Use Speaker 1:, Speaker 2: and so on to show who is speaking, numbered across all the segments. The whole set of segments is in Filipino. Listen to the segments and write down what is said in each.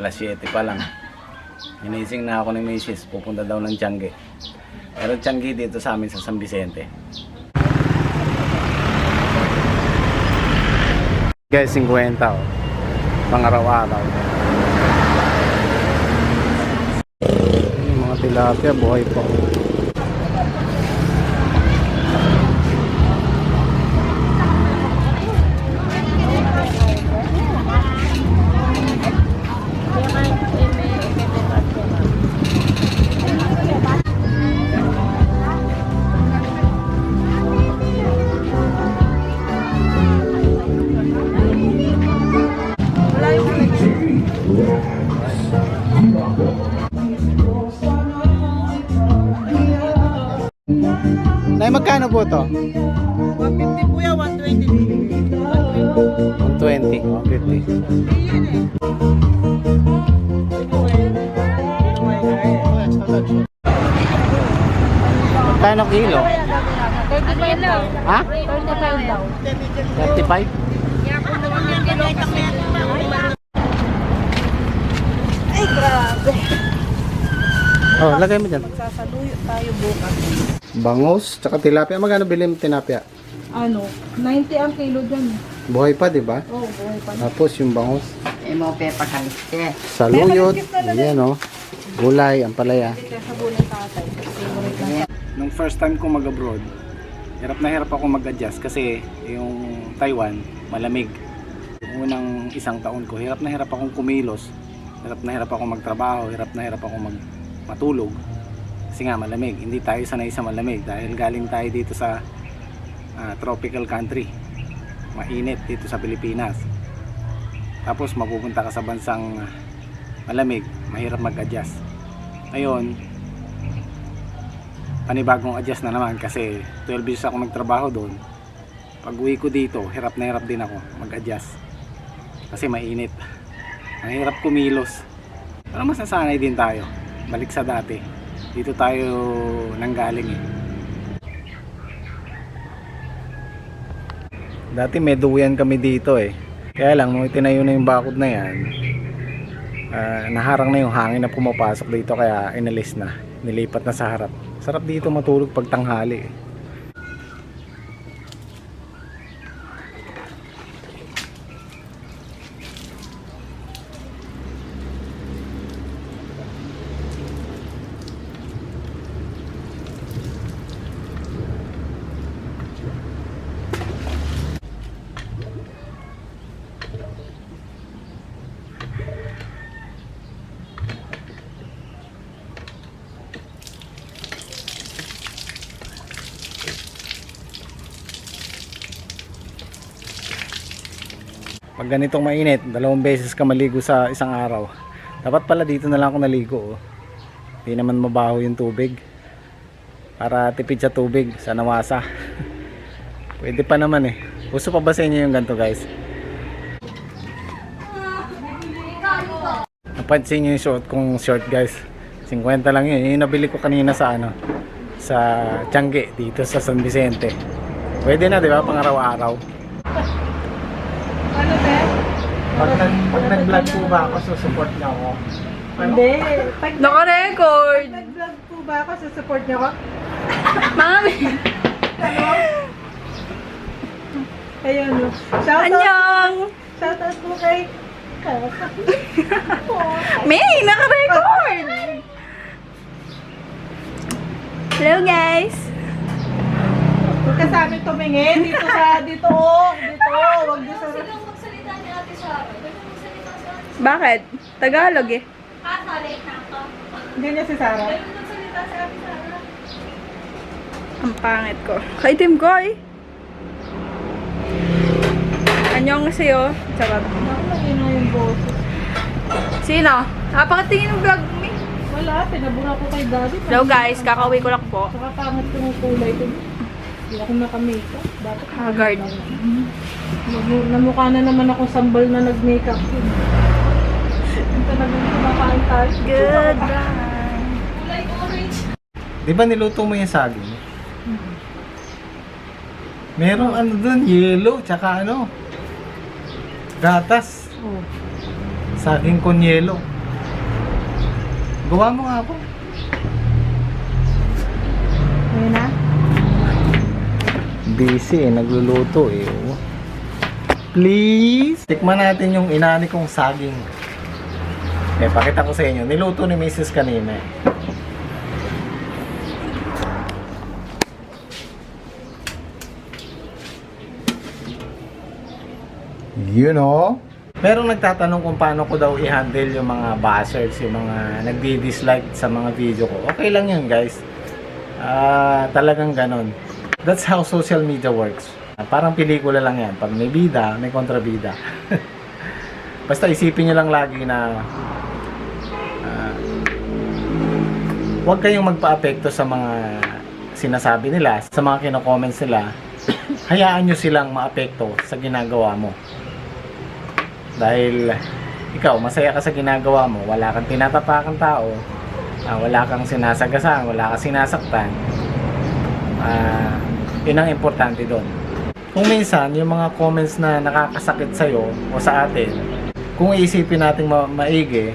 Speaker 1: Alas 7 pa lang. Inising na ako ni Mrs. Pupunta daw ng Tiangge. Pero Tiangge dito sa amin sa San Vicente. Guys, 50 oh. Pangaraw-araw. Yung mga tilapia, buhay pa. To?
Speaker 2: 150 po yan, 120.
Speaker 1: 120, 150. Magkano kilo?
Speaker 3: 35 daw.
Speaker 1: Ha?
Speaker 3: 35 daw.
Speaker 1: 35?
Speaker 2: Ay, grabe.
Speaker 1: Oh, lagay mo dyan.
Speaker 2: Magsasaluyo tayo bukas.
Speaker 1: Bangos, tsaka tilapia. Magkano bilhin mo tilapia?
Speaker 2: Ano, 90 ang kilo dyan.
Speaker 1: Buhay pa, di ba?
Speaker 2: Oo, oh, buhay pa.
Speaker 1: Tapos yung bangos.
Speaker 3: Eh mo pe pakaliste.
Speaker 1: Saluyot. Ayan, oh. Gulay.
Speaker 2: Favorite na
Speaker 1: Nung first time ko mag-abroad, hirap na hirap ako mag-adjust kasi yung Taiwan, malamig. Yung unang isang taon ko, hirap na hirap akong kumilos. Hirap na hirap akong magtrabaho, hirap na hirap akong mag matulog. Kasi nga malamig, hindi tayo sanay sa malamig dahil galing tayo dito sa ah, tropical country. Mainit dito sa Pilipinas. Tapos mapupunta ka sa bansang malamig, mahirap mag-adjust. Ngayon, panibagong adjust na naman kasi 12 years ako magtrabaho doon. Pag uwi ko dito, hirap na hirap din ako mag-adjust. Kasi mainit. Ang kumilos. Pero masasanay din tayo. Balik sa dati. Dito tayo nanggaling eh. Dati may duyan kami dito eh. Kaya lang, nung itinayo na yung bakod na yan, ah, naharang na yung hangin na pumapasok dito kaya inalis na. Nilipat na sa harap. Sarap dito matulog pag tanghali. eh. Pag ganitong mainit, dalawang beses ka maligo sa isang araw. Dapat pala dito na lang ako naligo. Oh. Hindi naman mabaho yung tubig. Para tipid sa tubig, sa nawasa. Pwede pa naman eh. Gusto pa ba sa inyo yung ganito guys? Napansin nyo yung short kong short guys. 50 lang yun. Yung nabili ko kanina sa ano sa Tiangge dito sa San Vicente. Pwede na, di ba? Pang araw-araw.
Speaker 2: Ano, te?
Speaker 1: Pag, nag, pag nag-vlog po ba ako, susupport niyo ako.
Speaker 2: Hindi. Pag
Speaker 3: Naka-record.
Speaker 2: nag-vlog po ba ako, susupport niyo ako?
Speaker 3: Mami.
Speaker 2: Ayun, no. Shout out,
Speaker 3: Annyeong.
Speaker 2: shout out po kay
Speaker 3: May, naka-record. Hello guys.
Speaker 2: Huwag ka sa amin tumingin. Dito sa, dito, oh. Dito, huwag dito sa...
Speaker 4: magsalita ni Ate Sarah. Pwede magsalita sa Ate
Speaker 3: Bakit? Tagalog eh.
Speaker 4: Ah, sorry.
Speaker 2: Hindi niya si Sarah.
Speaker 3: Ang pangit ko. Kaitim ko eh. Anyong sa'yo. Charot.
Speaker 2: Ako lang yun yung boses.
Speaker 3: Sino? Napakatingin ng vlog mo eh.
Speaker 2: Wala, pinabura ko kay daddy.
Speaker 3: Hello guys, kakauwi ko lang po.
Speaker 2: Saka pangit yung kulay ko. Hindi ako naka-makeup. Dapat
Speaker 3: Haggard.
Speaker 2: Namu- Namukha na naman ako sambal na nag-makeup. Yung talagang kumakain tayo.
Speaker 3: Goodbye.
Speaker 4: Kulay orange.
Speaker 1: Di ba niluto mo yung saging? Merong ano dun, yellow, tsaka ano, gatas.
Speaker 2: Oh.
Speaker 1: Saging kunyelo. Gawa mo nga ako. Busy eh, nagluluto eh. oh. Please! Tikman natin yung inani kong saging. Eh, pakita ko sa inyo. Niluto ni Mrs. kanina eh. You know? Merong nagtatanong kung paano ko daw i-handle yung mga bashers, yung mga nagdi-dislike sa mga video ko. Okay lang yun guys. Ah, talagang ganon. That's how social media works. Parang pelikula lang yan. Pag may bida, may kontrabida. Basta isipin nyo lang lagi na ah, huwag kayong magpa-apekto sa mga sinasabi nila, sa mga kino-comments nila. Hayaan nyo silang maapekto sa ginagawa mo. Dahil ikaw, masaya ka sa ginagawa mo, wala kang tinatapakang tao, ah, wala kang sinasagasaan, wala kang sinasaktan, ah, yun ang importante doon. Kung minsan, yung mga comments na nakakasakit sa'yo o sa atin, kung iisipin natin ma- maigi,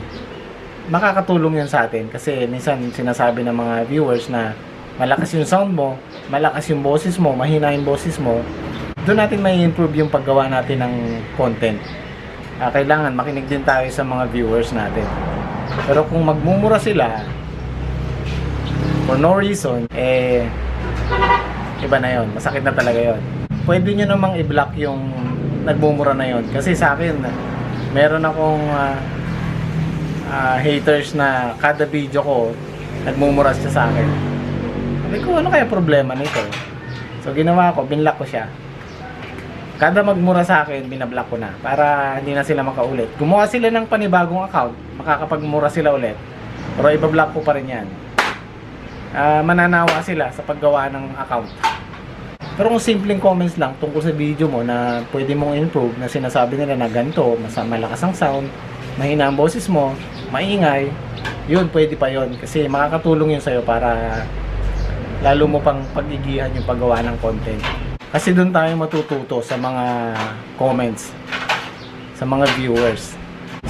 Speaker 1: makakatulong yun sa atin. Kasi minsan sinasabi ng mga viewers na malakas yung sound mo, malakas yung boses mo, mahina yung boses mo, doon natin may improve yung paggawa natin ng content. Ah, kailangan makinig din tayo sa mga viewers natin. Pero kung magmumura sila, for no reason, eh, iba na yon masakit na talaga yon pwede nyo namang i-block yung nagmumura na yon kasi sa akin meron akong ah, ah, haters na kada video ko nagmumura siya sa akin. Sabi ko ano kaya problema nito? So ginawa ko binlock ko siya. Kada magmura sa akin binablock ko na para hindi na sila makaulit. Gumawa sila ng panibagong account makakapagmura sila ulit. Pero ibablock ko pa rin yan Ah, mananawa sila sa paggawa ng account. Pero kung simpleng comments lang tungkol sa video mo na pwede mong improve na sinasabi nila na ganito, mas malakas ang sound, mahina ang boses mo, maingay, yun, pwede pa yun. Kasi makakatulong yun sa'yo para lalo mo pang pagigihan yung paggawa ng content. Kasi doon tayo matututo sa mga comments, sa mga viewers.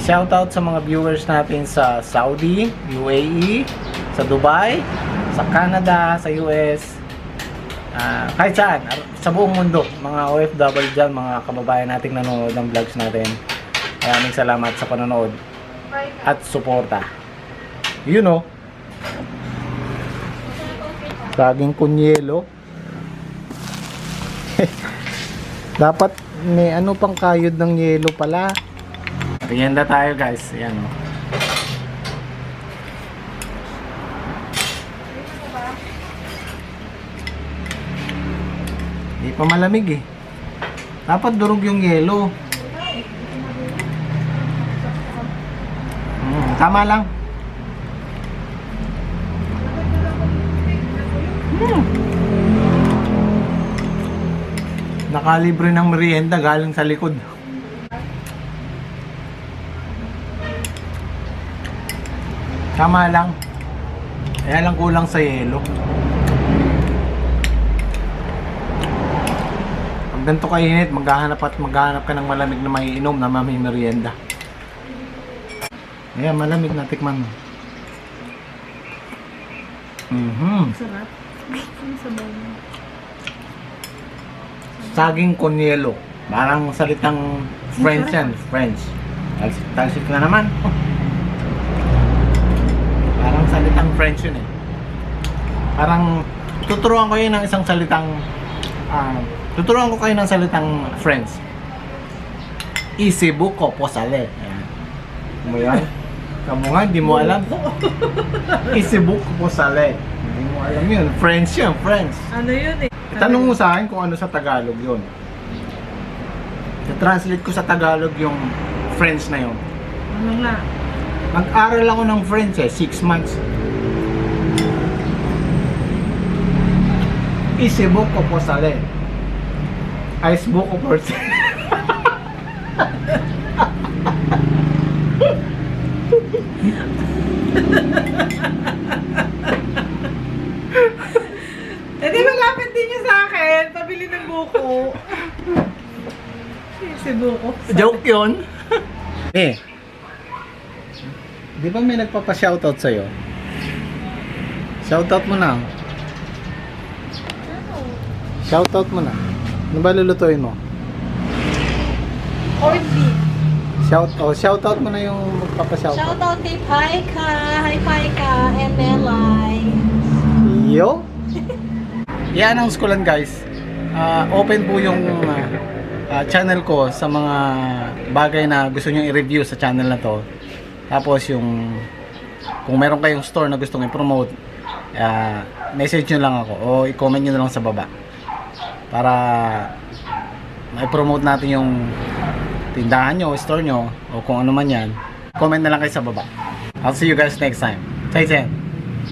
Speaker 1: Shoutout sa mga viewers natin sa Saudi, UAE, sa Dubai, sa Canada, sa US, ah, kahit saan, sa buong mundo, mga OFW dyan, mga kababayan nating nanonood ng vlogs natin. Maraming salamat sa panonood at suporta. You know, saging kunyelo. Dapat may ano pang kayod ng yelo pala. Merienda tayo guys. Ayan oh. o. Hindi pa malamig eh. Dapat durog yung yelo. Mm, tama lang. Mm. Nakalibre ng merienda galing sa likod. Tama lang. Kaya lang kulang sa yelo. Ganito kainit, maghahanap at maghahanap ka ng malamig na maiinom na may merienda. Ayan, malamig na tikman mo. Mhm.
Speaker 2: Sarap. Sa mo?
Speaker 1: Saging konyelo. Parang salitang French yan. French. Talsik, talsik na naman. Parang salitang French yun eh. Parang tuturuan ko yun ng isang salitang ah, tuturuan ko kayo ng salitang French. Isibuko posale. Ayan. Ano mo yan? Kamu nga, hindi mo alam. Isibuko posale. Hindi mo alam yun. French yun, French.
Speaker 2: Ano yun eh?
Speaker 1: Tanong mo sa akin kung ano sa Tagalog yun. I-translate ko sa Tagalog yung French na yun.
Speaker 2: Ano nga?
Speaker 1: Nag-aral ako ng French eh, 6 months. Isibuk ko po sale. Icebook ko po
Speaker 2: Eh di malapit din niya sa akin. Pabili ng buko. si buko.
Speaker 1: Joke yun. eh, Di ba may nagpapa-shoutout sa'yo? Shoutout mo na. Shoutout mo na. Ano ba lulutuin mo?
Speaker 2: Corned beef.
Speaker 1: Shout oh, shoutout mo na yung magpapa-shoutout.
Speaker 2: Shoutout kay Paika. Hi Paika and Melay.
Speaker 1: Yo. Yan ang schoolan guys. Ah, open po yung ah, ah, channel ko sa mga bagay na gusto niyo i-review sa channel na to. Tapos yung kung meron kayong store na gustong i-promote, ah, message nyo lang ako o i-comment nyo na lang sa baba. Para ma-promote natin yung tindahan nyo, store nyo, o kung ano man yan. Comment na lang kayo sa baba. I'll see you guys next time. 再见。